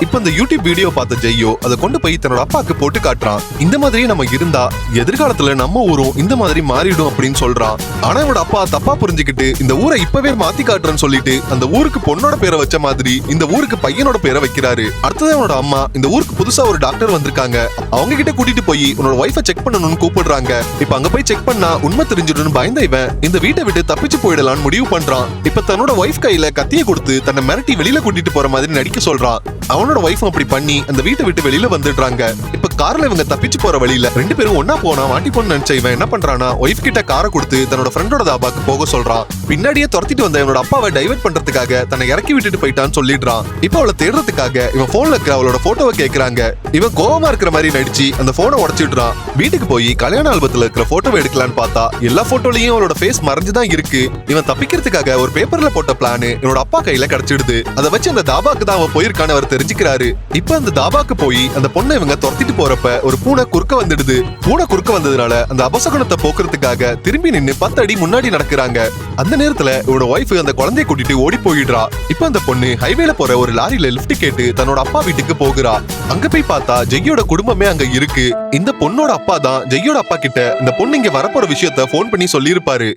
இப்ப இந்த YouTube video பார்த்த ஜெய்யோ அதை கொண்டு போய் தன்னோட அப்பாக்கு போட்டு காட்டுறான். இந்த மாதிரி நம்ம இருந்தா எதிர்காலத்துல நம்ம ஊரும் இந்த மாதிரி மாறிடும் அப்படின்னு சொல்றான். ஆனா இவனோட அப்பா தப்பா புரிஞ்சுக்கிட்டு இந்த ஊரை இப்பவே மாத்தி காட்டுறேன்னு சொல்லிட்டு அந்த ஊருக்கு பொண்ணோட பேரை வச்ச மாதிரி இந்த ஊருக்கு பையனோட பேரை வைக்கிறாரு. அடுத்தது அவனோட அம்மா இந்த ஊருக்கு புதுசா ஒரு டாக்டர் வந்திருக்காங்க. அவங்க கிட்ட கூட்டிட்டு போய் உன்னோட ஒய்ஃபை செக் பண்ணணும்னு கூப்பிடுறாங்க. இப்ப அங்க போய் செக் பண்ணா உண்மை தெரிஞ்சிடும் பயந்த இவன் இந்த வீட்டை விட்டு தப்பிச்சு போயிடலாம்னு முடிவு பண்றான். இப்ப தன்னோட ஒய்ஃப் கையில கத்திய கொடுத்து தன்னை மிரட்டி வெளியில கூட்டிட்டு போற மாதிரி நடிக்க சொல்றான். அவனோட ஒய்ஃபும் அப்படி பண்ணி அந்த வீட்டை விட்டு வெளியில வந்துடுறாங்க. இப்ப கார்ல இவங்க தப்பிச்சு போற வழியில ரெண்டு பேரும் ஒன்னா போனா மாட்டி போன நினைச்ச இவன் என்ன பண்றானா ஒய்ஃப் கிட்ட காரை கொடுத்து தன்னோட ஃப்ரெண்டோட தாபாக்கு போக சொல்றான் பின்னாடியே துரத்திட்டு வந்த இவனோட அப்பாவை டைவர்ட் பண்றதுக்காக தன்னை இறக்கி விட்டுட்டு போயிட்டான்னு சொல்லிடுறான். இப்ப அவளை தேடுறதுக்காக இவன் போன்ல இருக்கிற அவளோட போட்டோவை கேக்குறாங்க. இவன் கோவமா இருக்கிற மாதிரி நடிச்சு அந்த போனை உடச்சிடுறான் வீட்டுக்கு போய் கல்யாண ஆல்பத்துல இருக்கிற போட்டோவை எடுக்கலான்னு பார்த்தா எல்லா போட்டோலயும் அவளோட ஃபேஸ் மறைஞ்சுதான் இருக்கு. இவன் தப்பிக்கிறதுக்காக ஒரு பேப்பர்ல போட்ட பிளான் இவனோட அப்பா கையில கிடைச்சிடுது. அதை வச்சு அந்த தாபாக்கு தான் அவன் போயிருக்கான்னு அவர் தெரிஞ்சுக்கிறாரு. இப்ப அந்த தாபாக்கு போய் அந்த பொண்ணை இவங்க துரத்திட்டு போறப்ப ஒரு பூனை குறுக்க வந்துடுது. பூனை குறுக்க வந்ததுனால அந்த அபசகுணத்தை போக்குறதுக்காக திரும்பி நின்னு பத்து அடி முன்னாடி நடக்கிறாங்க. அந்த நேரத்துல இவனோட ஒய்ஃப் அந்த குழந்தைய கூட்டிட்டு ஓடி போயிடுறா. இப்ப அந்த பொண்ணு ஹைவேல போற ஒரு லாரியில லிஃப்ட் கேட்டு தன்னோட அப்பா வீட்டுக்கு போகிறா. அங்க போய் பார்த்தா ஜெய்யோட குடும்பமே அங்க இருக்கு. இந்த பொண்ணோட அப்பா தான் ஜெய்யோட அப்பா கிட்ட இந்த பொண்ணு இங்க வரப்போற விஷயத்த ஃபோன் பண்ணி சொல்லியிருப்பாரு.